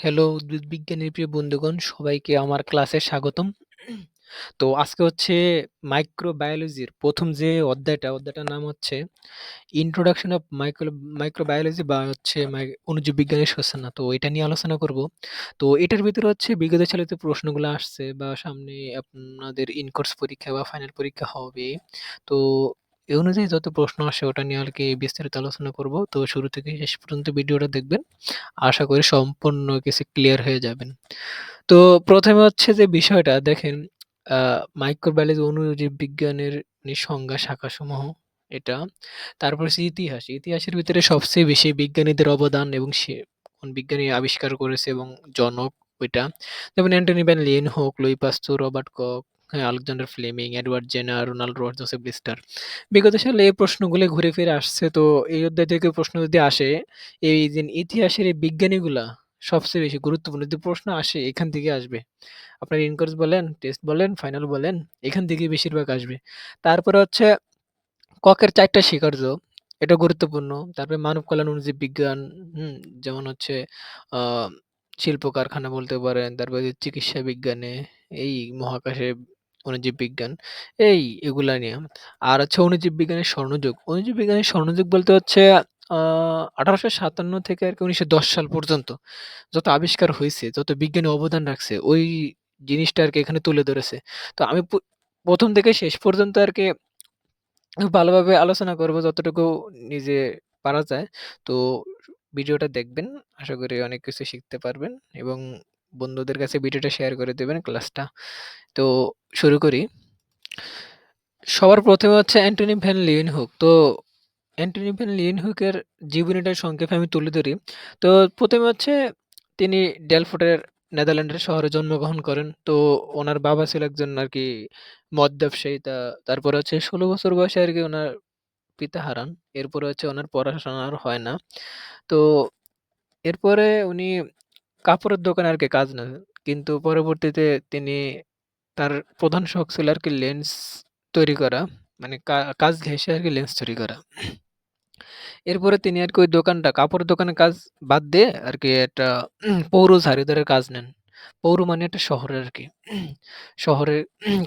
Hello উদ্ভিদ বিজ্ঞানের প্রিয় বন্ধুগণ, সবাইকে আমার ক্লাসে স্বাগতম। তো আজকে হচ্ছে মাইক্রোবায়োলজির ১ম যে অধ্যায়টা, অধ্যায়টার নাম হচ্ছে ইন্ট্রোডাকশন অফ মাইক্রো মাইক্রোবায়োলজি বা হচ্ছে মাই অণুজীব বিজ্ঞানের সূচনা। তো এটা নিয়ে আলোচনা করব। তো এটার ভিতরে হচ্ছে বিগত যে প্রশ্নগুলো আসছে বা সামনে আপনাদের ইন কোর্স পরীক্ষা বা ফাইনাল পরীক্ষা হবে। তো এই অনুযায়ী যত প্রশ্ন আসে ওটা নিয়ে আর কি বিস্তারিত আলোচনা করব। তো শুরু থেকে শেষ পর্যন্ত ভিডিওটা দেখবেন। আশা করি সম্পূর্ণ কিছু ক্লিয়ার হয়ে যাবেন। তো প্রথমে হচ্ছে যে বিষয়টা দেখেন মাইক্রোবায়োলজি অণুজীব বিজ্ঞানের নি সংজ্ঞা শাখাসমূহ এটা। তারপর হচ্ছে ইতিহাস। ইতিহাসের ভিতরে সবচেয়ে বেশি বিজ্ঞানীদের অবদান এবং সে কোন বিজ্ঞানী আবিষ্কার করেছে এবং জনক ওইটা। যেমন Antony van Leeuwenhoek, Louis Pasteur, Robert Koch, হ্যাঁ, Alexander Fleming, Edward Jenner, Ronald Ross, Joseph Lister. বিগত সালে এই প্রশ্নগুলো ঘুরে ফিরে আসছে। তো এই অধ্যায় থেকে প্রশ্ন যদি আসে, এই যে ইতিহাসের এই বিজ্ঞানীগুলা সবচেয়ে বেশি গুরুত্বপূর্ণ যদি প্রশ্ন আসে এখান থেকে আসবে। আপনার ইন কোর্স বলেন, টেস্ট বলেন, ফাইনাল বলেন, এখান থেকেই বেশিরভাগ আসবে। তারপরে হচ্ছে ককের ৪ টা স্বীকার্য, এটা গুরুত্বপূর্ণ। তারপরে মানব কল্যাণ অনুযায়ী বিজ্ঞান, হুম? যেমন হচ্ছে শিল্প কারখানা বলতে পারেন, তারপরে চিকিৎসা বিজ্ঞানে, এই মহাকাশে অণুজীব বিজ্ঞান, এই এগুলা নিয়ে। আর হচ্ছে অণুজীব বিজ্ঞানের স্বর্ণযুগ। অণুজীব বিজ্ঞানের স্বর্ণযুগ বলতে হচ্ছে আ ১৮৫৭ থেকে আরকি ১৯১০ সাল পর্যন্ত যত আবিষ্কার হইছে, যত বিজ্ঞানী অবদান রাখছে, ওই জিনিসটা আরকি এখানে তুলে ধরেছে। তো আমি প ১ম থেকে শেষ পর্যন্ত আরকি ভালোভাবে আলোচনা করব যতটুকু নিজে পারা যায়। তো ভিডিওটা দেখবেন। আশা করি অনেক কিছু শিখতে পারবেন এবং বন্ধুদের কাছে ভিডিওটা শেয়ার করে দেবেন ক্লাসটা। তো শুরু করি। সবার ১ম এ হচ্ছে অ্যান্টনি ভ্যান লিয়েনহুক। তো অ্যান্টনি ভ্যান লিয়েনহুকের জীবনীটার সংক্ষেপে আমি তুলে ধরি। তো ১ম এ হচ্ছে তিনি ডেলফোর্টের নেদারল্যান্ডের শহরে জন্মগ্রহণ করেন। তো ওনার বাবা ছিল একজন আরকি মদ ব্যবসায়ী। তা, তারপরে হচ্ছে ১৬ বছর বয়সে আর কি ওনার পিতা হারান। এরপরে হচ্ছে ওনার পড়াশোনা আর হয় না। তো এরপরে উনি কাপড়ের দোকানে আরকি কাজ নেন। কিন্তু পরবর্তীতে তিনি তার প্রধান শখ ছিল আরকি লেন্স তৈরি করা। মানে কা কাঁচ ঘেঁষে আরকি লেন্স তৈরি করা। এরপরে তিনি আরকি ওই দোকানটা কাপড়ের দোকানের কাজ বাদ দিয়ে আরকি একটা পৌর ঝাড়িদারের কাজ নেন। পৌর মানে একটা শহরে আরকি। শহরে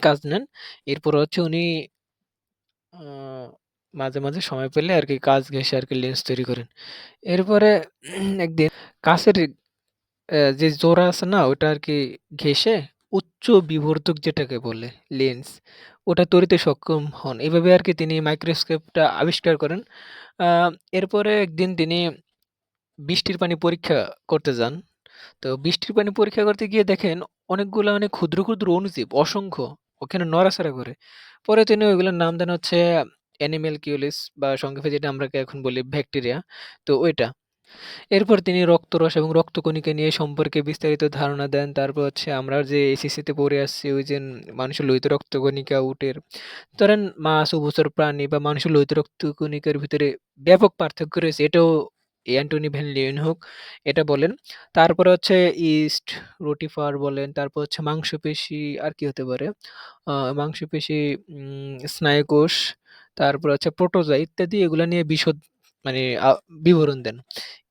কাজ নেন। এরপর হচ্ছে উনি মাঝে, মাঝে সময় পেলে আর আরকি কাঁচ ঘেঁষে আরকি লেন্স তৈরি করেন। এরপরে একদিন কাঁচের যে জোড়া আছে না? ওটা আরকি ঘেঁষে উচ্চ বিবর্ধক যেটাকে বলে লেন্স, ওটা তৈরিতে সক্ষম হন। এভাবে আরকি তিনি মাইক্রোস্কোপটা আবিষ্কার করেন। এরপরে একদিন তিনি বৃষ্টির পানি পরীক্ষা করতে যান। তো বৃষ্টির পানি পরীক্ষা করতে গিয়ে দেখেন অনেকগুলা মানে ক্ষুদ্র, ক্ষুদ্র অণুজীব অসংখ্য ওখানে নড়াচড়া করে। পরে তিনি ওইগুলোর নাম দেন হচ্ছে অ্যানিমেলকিউলিস বা সংক্ষেপে যেটা আমরাকে এখন বলি ব্যাকটেরিয়া। তো ওইটা। এরপর তিনি রক্তরস এবং রক্তকণিকা নিয়ে সম্পর্কে বিস্তারিত ধারণা দেন। তারপর হচ্ছে আমরা যে এসিসিতে পড়ে আসছি ওই যে মানুষের লোহিত রক্তকণিকা, উটের ধরেন মাছ, উভচর প্রাণী বা মানুষের লোহিত রক্তকণিকার ভিতরে ব্যাপক পার্থক্য রয়েছে। এটাও অ্যান্টনি ভ্যান লিয়েনহুক এটা বলেন। তারপরে হচ্ছে ইস্ট, রুটিফার বলেন, তারপর হচ্ছে মাংসপেশি আর কি হতে পারে? মাংসপেশি, স্নায়ুকোষ, তারপর হচ্ছে প্রোটোজা ইত্যাদি এগুলো নিয়ে বিশদ মানে বিবরণ দেন।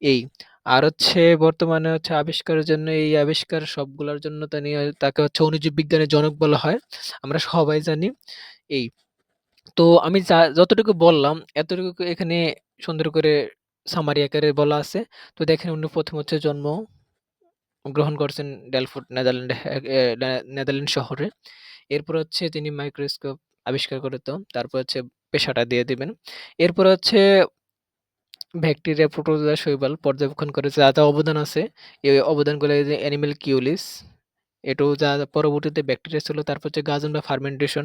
এই। আর হচ্ছে বর্তমানে হচ্ছে আবিষ্কারের জন্য, এই আবিষ্কার সবগুলার জন্য তানি তাকে হচ্ছে অণুজীব বিজ্ঞানের জনক বলা হয়। আমরা সবাই জানি। এই। তো আমি যা, যতটুকু বললাম, এতটুকু এখানে সুন্দর করে সামারি আকারে বলা আছে। তো দেখেন উনি ১ম হচ্ছে জন্ম গ্রহণ করছেন ডেলফোর্ট নেদারল্যান্ড নেদারল্যান্ড শহরে। এরপর হচ্ছে তিনি মাইক্রোস্কোপ আবিষ্কার করে তো, তারপর হচ্ছে পেশাটা দিয়ে দিবেন। এরপর হচ্ছে ব্যাকটেরিয়া, প্রোটোজোয়া, শৈবাল পর্যবেক্ষণ করে যা, যা অবদান আছে এই অবদানগুলো এই যে অ্যানিমেলকিউলিস এটাও যা পরবর্তীতে ব্যাকটেরিয়া ছিল তারপর হচ্ছে গাজন বা ফার্মেন্টেশন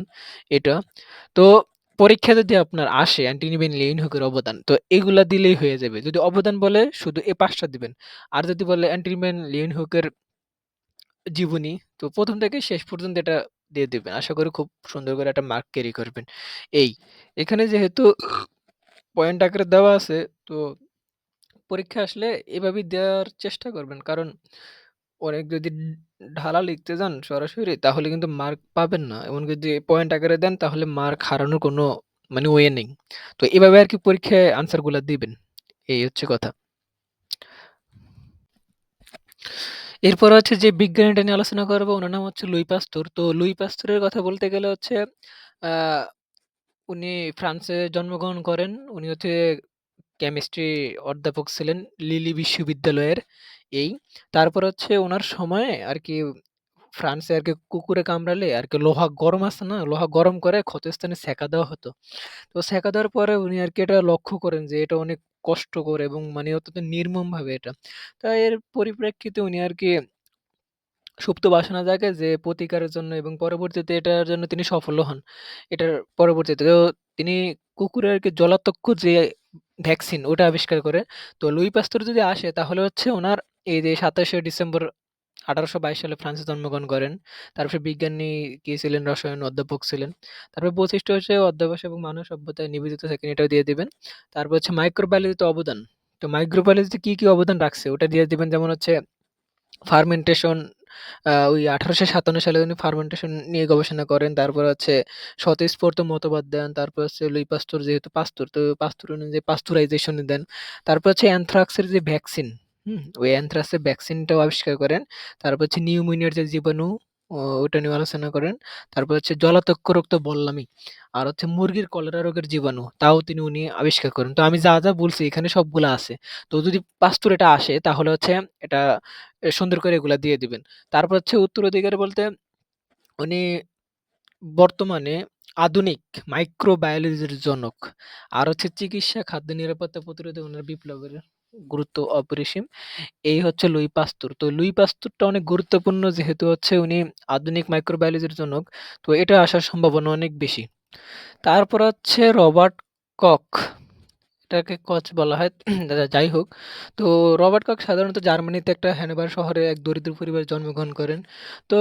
এটা। তো পরীক্ষা যদি আপনার আসে অ্যান্টনি ভ্যান লিয়েনহুকের অবদান তো এগুলা দিলেই হয়ে যাবে। যদি অবদান বলে শুধু এ ৫ টা দিবেন। আর যদি বলে অ্যান্টনি ভ্যান লিয়েনহুকের জীবনী তো প্রথম থেকে শেষ পর্যন্ত এটা দিয়ে দিবেন। আশা করি খুব সুন্দর করে একটা মার্ক ক্যারি করবেন। এই। এখানে যেহেতু পয়েন্ট আকারে দেওয়া আছে, তো পরীক্ষা আসলে এভাবেই দেওয়ার চেষ্টা করবেন। কারণ অনেক যদি ঢালা লিখতে যান সরাসরি, তাহলে কিন্তু মার্ক পাবেন না। এমনকি যদি পয়েন্ট আকারে দেন, তাহলে মার্ক হারানোর কোনো মানে ওয়ে নেই। তো এভাবে আর কি পরীক্ষায় আনসারগুলা দিবেন। এই হচ্ছে কথা। এরপর হচ্ছে যে বিজ্ঞানীটা নিয়ে আলোচনা করব, ওনার নাম হচ্ছে লুই পাস্তুর। তো লুই পাস্তুরের কথা বলতে গেলে হচ্ছে উনি ফ্রান্সে জন্মগ্রহণ করেন। উনি হচ্ছে কেমিস্ট্রি অধ্যাপক ছিলেন লিলি বিশ্ববিদ্যালয়ের এই। তারপর হচ্ছে উনার সময়ে আরকি ফ্রান্সে আরকি কুকুরে কামড়ালে আরকি লোহা গরম আছে না? লোহা গরম করে ক্ষতস্থানে ছ্যাঁকা দেওয়া হতো। তো ছ্যাঁকা দেওয়ার পরে উনি আরকি এটা লক্ষ্য করেন যে এটা অনেক কষ্টকর এবং মানে অত্যন্ত নির্মমভাবে এটা। তো এর পরিপ্রেক্ষিতে উনি আরকি সুপ্ত বাসনা জাগে যে প্রতিকারের জন্য এবং পরবর্তীতে এটার জন্য তিনি সফলও হন। এটার পরবর্তীতে তো তিনি কুকুরের আরকি জলাতক্ষ যে ভ্যাকসিন ওটা আবিষ্কার করে। তো লুই পাস্তুর যদি আসে তাহলে হচ্ছে উনার এই যে ২৭শে ডিসেম্বর ১৮২২ সালে ফ্রান্সে জন্মগ্রহণ করেন। তারপরে বিজ্ঞানী কি ছিলেন? রসায়ন অধ্যাপক ছিলেন। তারপরে বৈশিষ্ট্য হচ্ছে অধ্যাবসায় এবং মানব সভ্যতায় নিবেদিত থাকেন এটাও দিয়ে দিবেন। তারপর হচ্ছে মাইক্রোবায়োলজিতে অবদান। তো মাইক্রোবায়োলজিতে কি, কি অবদান রাখছে ওটা দিয়ে দিবেন যেমন হচ্ছে ফার্মেন্টেশন ওই ১৮৫৭ সালে উনি ফার্মেন্টেশন নিয়ে গবেষণা করেন। তারপর হচ্ছে স্বতঃস্ফূর্ত মতবাদ দেন। তারপর হচ্ছে লুই পাস্তুর যেহেতু পাস্তুর, তো পাস্তুর অনুযায়ী পাস্তুরাইজেশন দেন। তারপর হচ্ছে অ্যানথ্রাক্সের যে ভ্যাকসিন, হুম? ওই অ্যানথ্রাক্সের ভ্যাকসিনটাও আবিষ্কার করেন। তারপর হচ্ছে নিউমোনিয়ার যে জীবাণু ওটা নিয়েও আলোচনা করেন। তারপর হচ্ছে জলাতক্ষ রোগ তো বললামই। আর হচ্ছে মুরগির কলেরা রোগের জীবাণু তাও তিনি উনি আবিষ্কার করেন। তো আমি যা, যা বলছি এখানে সবগুলা আছে। তো যদি পাস্তুর এটা আসে তাহলে হচ্ছে এটা সুন্দর করে এগুলা দিয়ে দিবেন। তারপর হচ্ছে উত্তরাধিকার বলতে উনি বর্তমানে আধুনিক মাইক্রোবায়োলজির জনক। আর হচ্ছে চিকিৎসা, খাদ্য নিরাপত্তা প্রতিরোধে উনার বিপ্লবের গুরুত্ব অপরিসীম। এই হচ্ছে লুই পাস্তুর। তো লুই পাস্তুরটা অনেক গুরুত্বপূর্ণ যেহেতু হচ্ছে উনি আধুনিক মাইক্রোবায়োলজির জনক। তো এটা আসার সম্ভাবনা অনেক বেশি। তারপর হচ্ছে রবার্ট কখ। এটাকে কচ বলা হয়। যাই হোক। তো রবার্ট কক সাধারণত জার্মানিতে একটা হ্যানোভার শহরে এক দরিদ্র পরিবারে জন্মগ্রহণ করেন। তো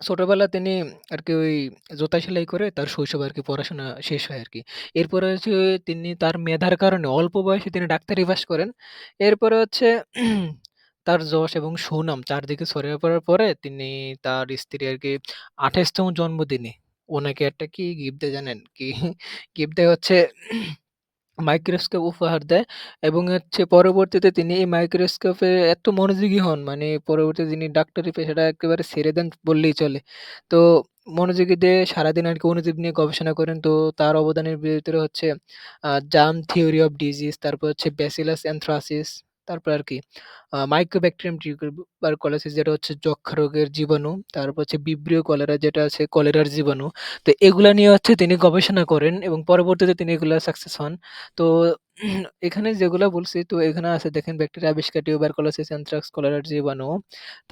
ছোটবেলায় তিনি আর কি ওই জোতা সেলাই করে তার শৈশব আর কি পড়াশোনা শেষ হয় আর কি এরপরে হচ্ছে তিনি তার মেধার কারণে অল্প বয়সে তিনি ডাক্তারি পাস করেন। এরপরে হচ্ছে তার যশ এবং সুনাম চারদিকে ছড়িয়ে পড়ার পরে তিনি তার স্ত্রী আরকি ২৮ তম জন্মদিনে ওনাকে একটা কি গিফট দেয় জানেন? কি গিফট দেয় হচ্ছে মাইক্রোস্কোপ উপহার দেয় এবং হচ্ছে পরবর্তীতে তিনি এই মাইক্রোস্কোপে এত মনোযোগী হন মানে পরবর্তীতে তিনি ডাক্তারি পেশাটা একেবারে ছেড়ে দেন বললেই চলে। তো মনোযোগী দিয়ে সারাদিন আর কি অণুজীব নিয়ে গবেষণা করেন। তো তার অবদানের ভিতরে হচ্ছে জাম থিওরি অফ ডিজিজ, তারপর হচ্ছে ব্যাসিলাস অ্যানথ্রাসিস, তারপর আর কি মাইক্রোব্যাকটেরিয়াম টিউবারকুলোসিস যেটা হচ্ছে যক্ষা রোগের জীবাণু, তারপর হচ্ছে বিব্রিয় কলেরা যেটা আছে কলেরার জীবাণু। তো এগুলা নিয়ে হচ্ছে তিনি গবেষণা করেন এবং পরবর্তীতে তিনি এগুলো সাকসেস হন। তো এখানে যেগুলো বলছি তো এখানে আছে দেখেন ব্যাকটেরিয়া আবিষ্কার, টিউবারকুলোসিস, অ্যানথ্রাক্স, কলেরার জীবাণু।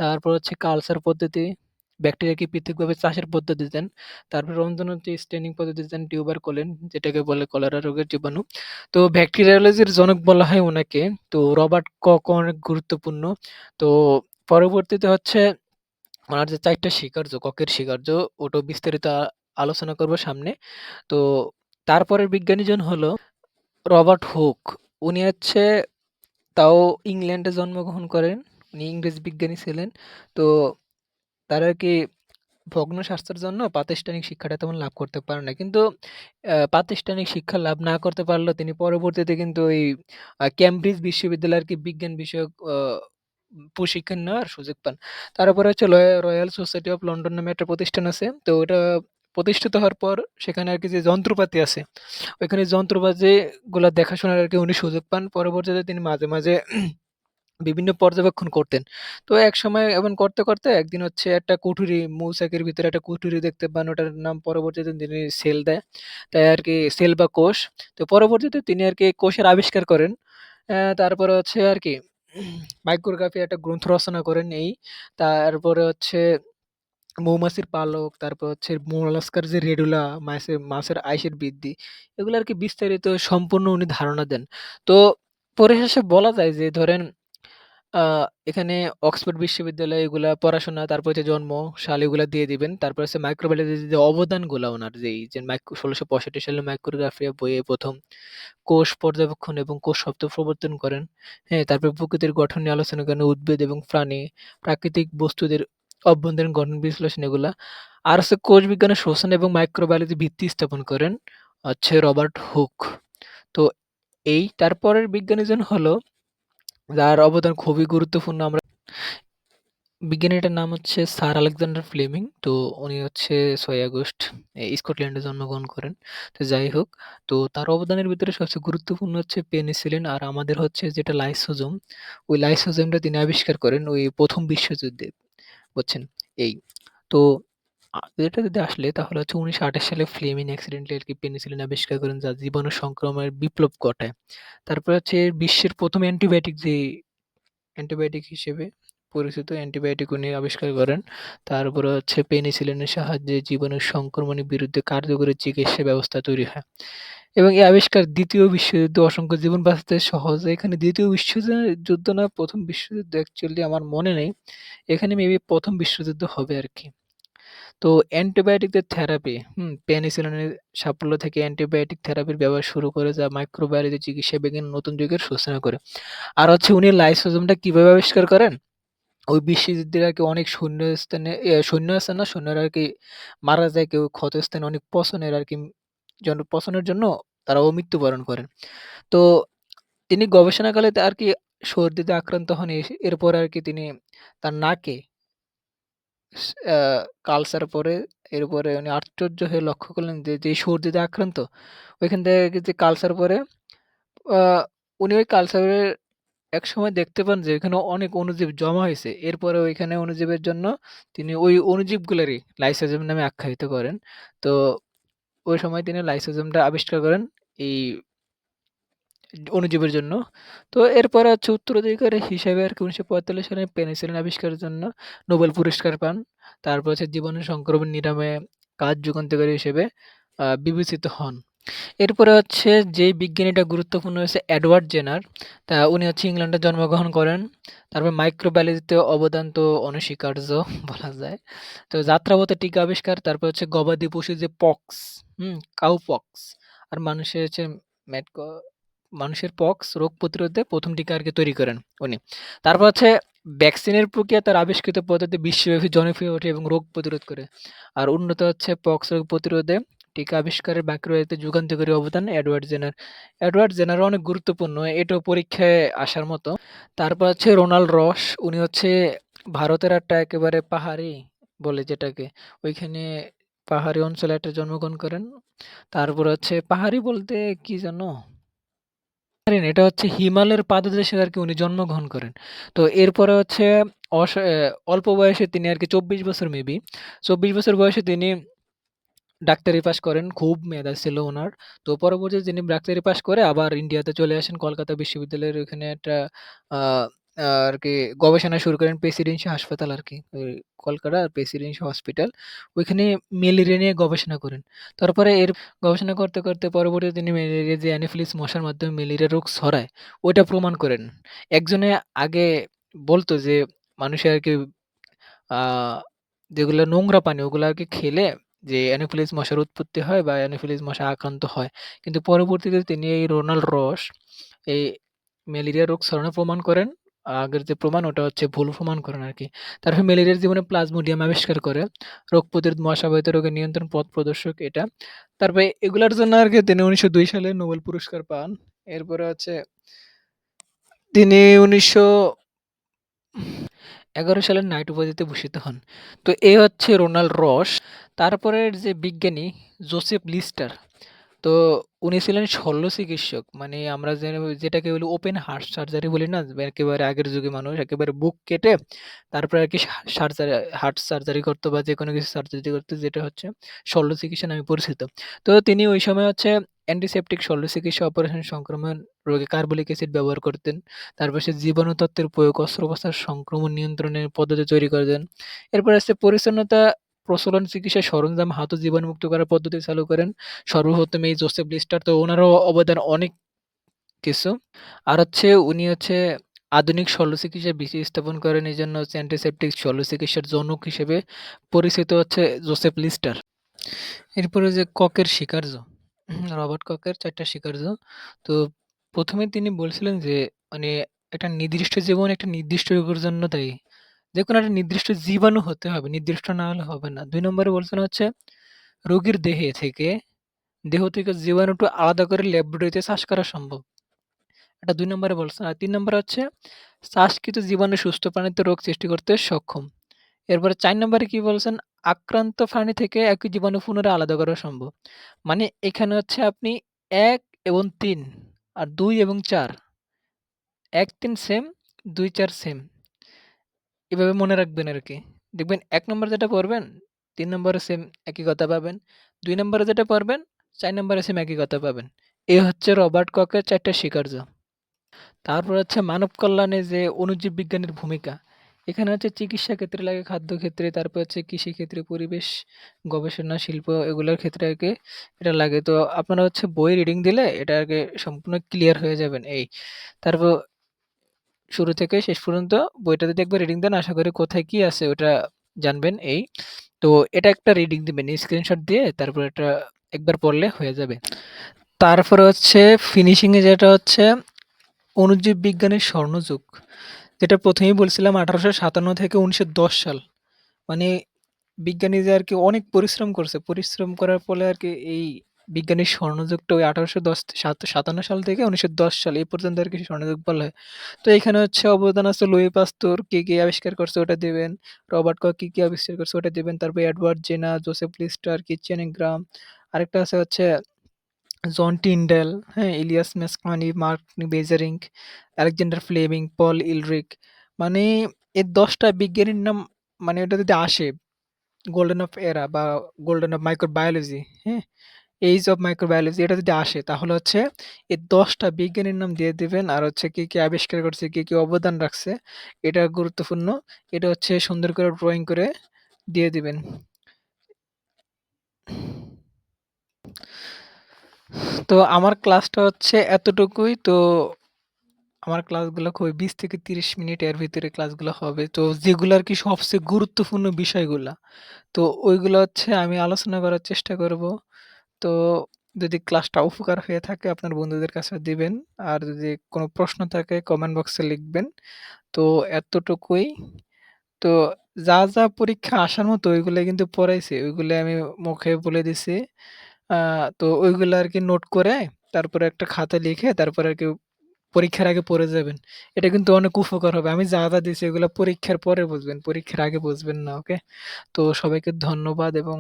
তারপর হচ্ছে কালচার পদ্ধতি, ব্যাকটেরিয়াকে পৃথকভাবে চাষের পদ্ধতি দেন। তারপর রন্ধন হচ্ছে স্টেনিং পদ্ধতি দেন টিউবারকুলিন যেটাকে বলে কলেরা রোগের জীবাণু। তো ব্যাকটেরিওলজির জনক বলা হয় ওনাকে তো রবার্ট কক অনেক গুরুত্বপূর্ণ। তো পরবর্তীতে হচ্ছে ওনার যে ৪ টা স্বীকার্য, ককের স্বীকার্য ওটা বিস্তারিত আলোচনা করব সামনে। তো তারপরের বিজ্ঞানীজন হলো রবার্ট হুক। উনি হচ্ছে তাও ইংল্যান্ডে জন্মগ্রহণ করেন। উনি ইংরেজ বিজ্ঞানী ছিলেন। তো তার আরকি ভগ্ন স্বাস্থ্যের জন্য প্রাতিষ্ঠানিক শিক্ষাটা তেমন লাভ করতে পারেন না কিন্তু প্রাতিষ্ঠানিক শিক্ষা লাভ না করতে পারলেও তিনি পরবর্তীতে কিন্তু ওই ক্যামব্রিজ বিশ্ববিদ্যালয়ে আরকি বিজ্ঞান বিষয়ক প্রশিক্ষণ নেওয়ার সুযোগ পান। তারপরে হচ্ছে লয়া রয়াল সোসাইটি অফ লন্ডন নামে একটা প্রতিষ্ঠান আছে। তো ওটা প্রতিষ্ঠিত হওয়ার পর সেখানে আর কি যে যন্ত্রপাতি আছে, ওইখানে যন্ত্রপাতিগুলা দেখাশোনার আর কি উনি সুযোগ পান। পরবর্তীতে তিনি মাঝে, মাঝে বিভিন্ন পর্যবেক্ষণ করতেন। তো একসময় এমন করতে, করতে একদিন হচ্ছে একটা কুঠুরি মৌচাকের ভিতরে একটা কুঠুরি দেখতে পান। ওটার নাম পরবর্তীতে তিনি সেল দেয়। তাই আরকি সেল বা কোষ। তো পরবর্তীতে তিনি আরকি কোষের আবিষ্কার করেন। অ্যা তারপরে হচ্ছে আরকি মাইক্রোগ্রাফি একটা গ্রন্থ রচনা করেন এই। তারপরে হচ্ছে মৌমাছির পালক, তারপর হচ্ছে মোলাস্কার যে রেডুলা, মাছের মাছের আইসের বৃদ্ধি, এগুলো আরকি বিস্তারিত সম্পূর্ণ উনি ধারণা দেন। তো পরিশেষে বলা যায় যে ধরেন এখানে অক্সফোর্ড বিশ্ববিদ্যালয় এগুলা পড়াশোনা, তারপর হচ্ছে জন্ম, সাল এগুলা দিয়ে দিবেন। তারপর হচ্ছে মাইক্রোবায়োলজির যে অবদানগুলা উনার যেই যে মাইক্রো ১৬৬৫ সালে মাইক্রোগ্রাফি বইয়ে ১ম কোষ পর্যবেক্ষণ এবং কোষ শব্দ প্রবর্তন করেন। হ্যাঁ? তারপর প্রকৃতির গঠন নিয়ে আলোচনা করেন, উদ্ভিদ এবং প্রাণী, প্রাকৃতিক বস্তুদের অভ্যন্তরীণ গঠন বিশ্লেষণ এগুলা। আর হচ্ছে কোষ বিজ্ঞানের শোষণ এবং মাইক্রোবায়োলজি ভিত্তি স্থাপন করেন হচ্ছে রবার্ট হুক। তো এই তারপরের বিজ্ঞানীজন হলো যার অবদান খুবই গুরুত্বপূর্ণ আমরা বিজ্ঞানীটার নাম হচ্ছে স্যার আলেকজান্ডার ফ্লেমিং। তো উনি হচ্ছে ছয় আগস্ট স্কটল্যান্ডে জন্মগ্রহণ করেন। তো যাই হোক, তো তার অবদানের ভিতরে সবচেয়ে গুরুত্বপূর্ণ হচ্ছে পেনিসিলিন আর আমাদের হচ্ছে যেটা লাইসোজোম, ওই লাইসোজোমটা তিনি আবিষ্কার করেন ওই প্রথম বিশ্বযুদ্ধে। বুঝছেন? এই। তো এটা যদি আসলে তাহলে হচ্ছে ১৯২৮ সালে ফ্লেমিং অ্যাক্সিডেন্টালি আরকি পেনিসিলিন আবিষ্কার করেন যা জীবাণু সংক্রমণের বিপ্লব ঘটায়। তারপরে হচ্ছে বিশ্বের ১ম অ্যান্টিবায়োটিক যে, অ্যান্টিবায়োটিক হিসেবে পরিচিত অ্যান্টিবায়োটিক উনি আবিষ্কার করেন। তারপরে হচ্ছে পেনিসিলিনের সাহায্যে জীবাণুর সংক্রমণের বিরুদ্ধে কার্যকরী চিকিৎসা ব্যবস্থা তৈরি হয়। এবং এই আবিষ্কার ২য় বিশ্বযুদ্ধে অসংখ্য জীবন বাঁচাতে সহজ। এখানে ২য় বিশ্বযুদ্ধ যুদ্ধ না ১ম বিশ্বযুদ্ধ অ্যাকচুয়ালি আমার মনে নেই। এখানে মেবি ১ম বিশ্বযুদ্ধ হবে আরকি। তো অ্যান্টিবায়োটিকদের থেরাপি, হুম? পেনিসিলিনের সাফল্য থেকে অ্যান্টিবায়োটিক থেরাপির ব্যবহার শুরু করে যা মাইক্রোবায়োলজি চিকিৎসা বিজ্ঞান নতুন যুগের সূচনা করে। আর হচ্ছে উনি লাইসোজোমটা কীভাবে আবিষ্কার করেন? ওই বিশ্বযুদ্ধের আরকি অনেক শূন্যস্থানে সৈন্য আছে না? সৈন্যরা আরকি মারা যায় কেউ ক্ষতস্থানে অনেক পচনের আরকি জন পচনের জন্য তারাও মৃত্যুবরণ করেন। তো তিনি গবেষণাকালে আর কি সর্দিতে আক্রান্ত হন। এরপর আরকি তিনি তার নাকে কালচার পরে এরপরে উনি আশ্চর্য হয়ে লক্ষ্য করলেন যে, যেই সর্দিতে আক্রান্ত ওইখান থেকে যে কালচার পরে উনি ওই কালচারের একসময় দেখতে পান যে ওইখানে অনেক অণুজীব জমা হয়েছে এরপরে ওইখানে অণুজীবের জন্য তিনি ওই অণুজীবগুলারই লাইসোজোম নামে আখ্যায়িত করেন। তো ওই সময় তিনি লাইসোজোমটা আবিষ্কার করেন এই অণুজীবের জন্য। তো এরপরে হচ্ছে উত্তরাধিকারী হিসেবে আরকি ১৯৪৫ সালে পেনিসিলিন আবিষ্কারের জন্য নোবেল পুরস্কার পান। তারপর হচ্ছে জীবাণু সংক্রমণ নিরাময়ে কাজ যুগান্তকারী হিসেবে বিবেচিত হন। এরপরে হচ্ছে যেই বিজ্ঞানীটা গুরুত্বপূর্ণ হচ্ছে অ্যাডওয়ার্ড জেনার। তা উনি হচ্ছে ইংল্যান্ডে জন্মগ্রহণ করেন। তারপর মাইক্রোবায়োলজিতে অবদান তো অনস্বীকার্য বলা যায়। তো যাত্রাপথে টিকা আবিষ্কার, তারপর হচ্ছে গবাদি পশু যে পক্স, হুম? কাউ পক্স আর মানুষের হচ্ছে ম্যাডক মানুষের পক্স রোগ প্রতিরোধে প্রথম টিকা আরকি তৈরি করেন উনি। তারপর হচ্ছে ভ্যাকসিনের প্রক্রিয়া তার আবিষ্কৃত পদ্ধতি বিশ্বব্যাপী জনপ্রিয় ওঠে এবং রোগ প্রতিরোধ করে। আর উন্নত হচ্ছে পক্স রোগ প্রতিরোধে টিকা আবিষ্কারের মাইক্রোবায়োলজিতে যুগান্তকারী অবদান এডওয়ার্ড জেনার। এডওয়ার্ড জেনার অনেক গুরুত্বপূর্ণ। এটাও পরীক্ষায় আসার মতো। তারপর হচ্ছে রোনাল্ড রস। উনি হচ্ছে ভারতের একটা একেবারে পাহাড়ি বলে যেটাকে, ওইখানে পাহাড়ি অঞ্চলে একটা জন্মগ্রহণ করেন। তারপর হচ্ছে পাহাড়ি বলতে কি যেন? এটা হচ্ছে হিমালয়ের পাদদেশে আর কি উনি জন্মগ্রহণ করেন। তো এরপরে হচ্ছে অস অল্প বয়সে তিনি আর কি চব্বিশ বছর মেবি ২৪ বছর বয়সে তিনি ডাক্তারি পাশ করেন। খুব মেধা ছিল ওনার তো পরবর্তীতে তিনি ডাক্তারি পাশ করে আবার ইন্ডিয়াতে চলে আসেন। কলকাতা বিশ্ববিদ্যালয়ের ওখানে একটা আ কি গবেষণা শুরু করেন প্রেসিডেন্সি হাসপাতাল আরকি। ওই কলকাতা প্রেসিডেন্সি হসপিটাল। ওইখানে ম্যালেরিয়া নিয়ে গবেষণা করেন। তারপরে এর গবেষণা করতে, করতে পরবর্তীতে তিনি ম্যালেরিয়া যে অ্যানোফিলিস মশার মাধ্যমে ম্যালেরিয়া রোগ ছড়ায়, ওইটা প্রমাণ করেন। একজনে আগে বলতো যে মানুষের আর কি যেগুলো নোংরা পানি ওগুলো আর কি খেলে যে অ্যানোফিলিস মশার উৎপত্তি হয় বা অ্যানোফিলিস মশা আক্রান্ত হয়। কিন্তু পরবর্তীতে তিনি এই রোনাল্ড রস এই ম্যালেরিয়া রোগ ছড়ানো প্রমাণ করেন। আগের যে প্রমাণ, ওটা হচ্ছে ভুল প্রমাণ করেন আর কি তারপরে ম্যালেরিয়ার জীবনে প্লাজমোডিয়াম আবিষ্কার করে। রোগ প্রতিরোধ মশাবাহিত রোগের নিয়ন্ত্রণ পথ প্রদর্শক এটা। তারপরে এগুলার জন্য আর কি তিনি ১৯০২ সালে নোবেল পুরস্কার পান। এরপরে হচ্ছে তিনি ১৯১১ সালে নাইট উপাধিতে ভূষিত হন। তো এ হচ্ছে রোনাল্ড রস। তারপরের যে বিজ্ঞানী, জোসেফ লিস্টার। তো উনি ছিলেন শল্য চিকিৎসক। মানে আমরা যেটাকে বলি ওপেন হার্ট সার্জারি বলি না? একেবারে আগের যুগে মানুষ একেবারে বুক কেটে তারপরে আর কি সার্জারি হার্ট সার্জারি করতো বা যে কোনো কিছু সার্জারি করত যেটা হচ্ছে শল্য চিকিৎসা নামে পরিচিত। তো তিনি ওই সময় হচ্ছে অ্যান্টিসেপটিক শল্য চিকিৎসা, অপারেশন, সংক্রমণ রোগে কার্বলিক অ্যাসিড ব্যবহার করতেন। তারপর সে জীবাণু তত্ত্বের প্রয়োগ, অস্ত্রোপচার, সংক্রমণ নিয়ন্ত্রণের পদ্ধতি তৈরি করে দেন। এরপর আসছে পরিচ্ছন্নতা প্রচলন চিকিৎসার সরঞ্জাম, হাতও জীবাণুমুক্ত করার পদ্ধতি চালু করেন। সর্বপ্রথম এই জোসেফ লিস্টার তো ওনারও অবদান অনেক কিছু। আর হচ্ছে উনি হচ্ছে আধুনিক শল্য চিকিৎসার ভিত্তি স্থাপন করেন। এজন্য হচ্ছে অ্যান্টিসেপটিক শল্য চিকিৎসার জনক হিসেবে পরিচিত হচ্ছে জোসেফ লিস্টার। এরপরে যে ককের স্বীকার্য, রবার্ট ককের ৪ টা স্বীকার্য। তো প্রথমে তিনি বলছিলেন যে মানে একটা নির্দিষ্ট জীবন একটা নির্দিষ্ট রোগের জন্য দায়ী। যেকোনো একটা নির্দিষ্ট জীবাণু হতে হবে। নির্দিষ্ট না হলে হবে না। দুই নম্বরে বলছেন হচ্ছে রোগীর দেহে থেকে দেহ থেকে জীবাণুটা আলাদা করে ল্যাবরেটরিতে চাষ করা সম্ভব। এটা দুই নম্বরে বলছেন। আর তিন নম্বরে হচ্ছে শ্বাসকৃত জীবাণু সুস্থ প্রাণীতে রোগ সৃষ্টি করতে সক্ষম। এরপরে চার নম্বরে কি বলছেন? আক্রান্ত প্রাণী থেকে একই জীবাণু পুনরায় আলাদা করা সম্ভব। মানে এখানে হচ্ছে আপনি এক এবং তিন আর দুই এবং ৪ ১-৩ সেম, ২-৪ সেম। এভাবে মনে রাখবেন আরকি। দেখবেন ১ নম্বরে যেটা পড়বেন, ৩ নম্বরে সেম একই কথা পাবেন। ২ নম্বরে যেটা পড়বেন, ৪ নম্বরে সেম একই কথা পাবেন। এ হচ্ছে রবার্ট ককের ৪ টা স্বীকার্য। তারপর হচ্ছে মানব কল্যাণে যে অণুজীব বিজ্ঞানের ভূমিকা। এখানে হচ্ছে চিকিৎসা ক্ষেত্রে লাগে, খাদ্য ক্ষেত্রে, তারপর হচ্ছে কৃষি ক্ষেত্রে, পরিবেশ গবেষণা, শিল্প এগুলোর ক্ষেত্রে আরকি এটা লাগে। তো আপনারা হচ্ছে বই রিডিং দিলে এটা আরকি সম্পূর্ণ ক্লিয়ার হয়ে যাবেন এই। তারপর শুরু থেকে শেষ পর্যন্ত বইটা যদি একবার রিডিং দেন, আশা করি কোথায় কি আছে ওটা জানবেন এই। তো এটা একটা রিডিং দিবেন। স্ক্রিনশট দিয়ে তারপর এটা একবার পড়লে হয়ে যাবে। তারপরে হচ্ছে ফিনিশিং এ যেটা হচ্ছে অণুজীব বিজ্ঞানের স্বর্ণযুগ। যেটা ১ম এই বলছিলাম ১৮৫৭ থেকে ১৯১০ সাল। মানে বিজ্ঞানী যে আরকি অনেক পরিশ্রম করছে। পরিশ্রম করার ফলে আর কি এই বিজ্ঞানীর স্বর্ণযুগটা ওই ১৮১০ সাত ৫৭ সাল থেকে ১৯১০ সাল এই পর্যন্ত আরকি স্বর্ণযুগ বলা হয়। তো এখানে হচ্ছে অবদান আছে লুই পাস্তুর কি, কি আবিষ্কার করছে ওটা দিবেন। রবার্ট কক কি, কি আবিষ্কার করছে ওটা দিবেন। তারপর এডওয়ার্ড জেনা জোসেফ লিস্টার, কিচ্যান গ্রাম। আরেকটা আছে হচ্ছে জন টিন্ডাল, হ্যাঁ? Elias Metchnikoff, Mark Beijerinck, Alexander Fleming, Paul Ehrlich. মানে এই ১০ টা বিজ্ঞানীর নাম মানে ওটা যদি আসে গোল্ডেন অফ এরা বা গোল্ডেন অফ মাইক্রোবায়োলজি, হ্যাঁ? এইজ অফ মাইক্রোবায়োলজি এটা যদি আসে তাহলে হচ্ছে এই দশটা বিজ্ঞানীর নাম দিয়ে দিবেন। আর হচ্ছে কি, কি আবিষ্কার করছে, কি, কি অবদান রাখছে এটা গুরুত্বপূর্ণ। এটা হচ্ছে সুন্দর করে ড্রয়িং করে দিয়ে দিবেন। তো আমার ক্লাসটা হচ্ছে এতটুকুই। তো আমার ক্লাসগুলো খুবই ২০ থেকে ৩০ মিনিট এর ভিতরে ক্লাসগুলো হবে। তো যেগুলো আর কি সবচেয়ে গুরুত্বপূর্ণ বিষয়গুলা। তো ওইগুলো হচ্ছে আমি আলোচনা করার চেষ্টা করব। তো যদি ক্লাসটা উপকার হয়ে থাকে আপনার বন্ধুদের কাছে দিবেন। আর যদি কোনো প্রশ্ন থাকে কমেন্ট বক্সে লিখবেন। তো এতটুকুই। তো যা, যা পরীক্ষা আসার মতো ওইগুলাই কিন্তু পড়াইছি। ওইগুলো আমি মুখে বলে দিছি। তো ওইগুলো আরকি নোট করে তারপরে একটা খাতায় লিখে তারপরে আরকি পরীক্ষার আগে পড়ে যাবেন। এটা কিন্তু অনেক উপকার হবে। আমি যা, যা দিছি এগুলো পরীক্ষার পরে বুঝবেন। পরীক্ষার আগে বুঝবেন না, ওকে? তো সবাইকে ধন্যবাদ এবং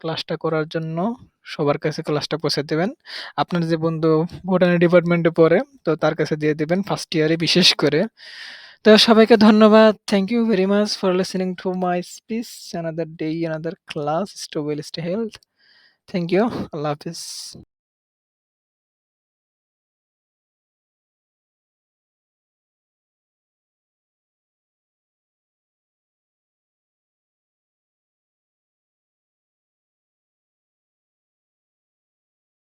ক্লাসটা করার জন্য সবার কাছে ক্লাসটা পৌঁছে দেবেন আপনার যে বন্ধু ভুটানের ডিপার্টমেন্টে পড়ে তো তার কাছে দিয়ে দেবেন ফার্স্ট ইয়ারে বিশেষ করে। তো সবাইকে ধন্যবাদ। Thank you very much for listening to my speech. Another day, another class. Stay well, stay health. Thank you. আল্লাহ হাফেজ।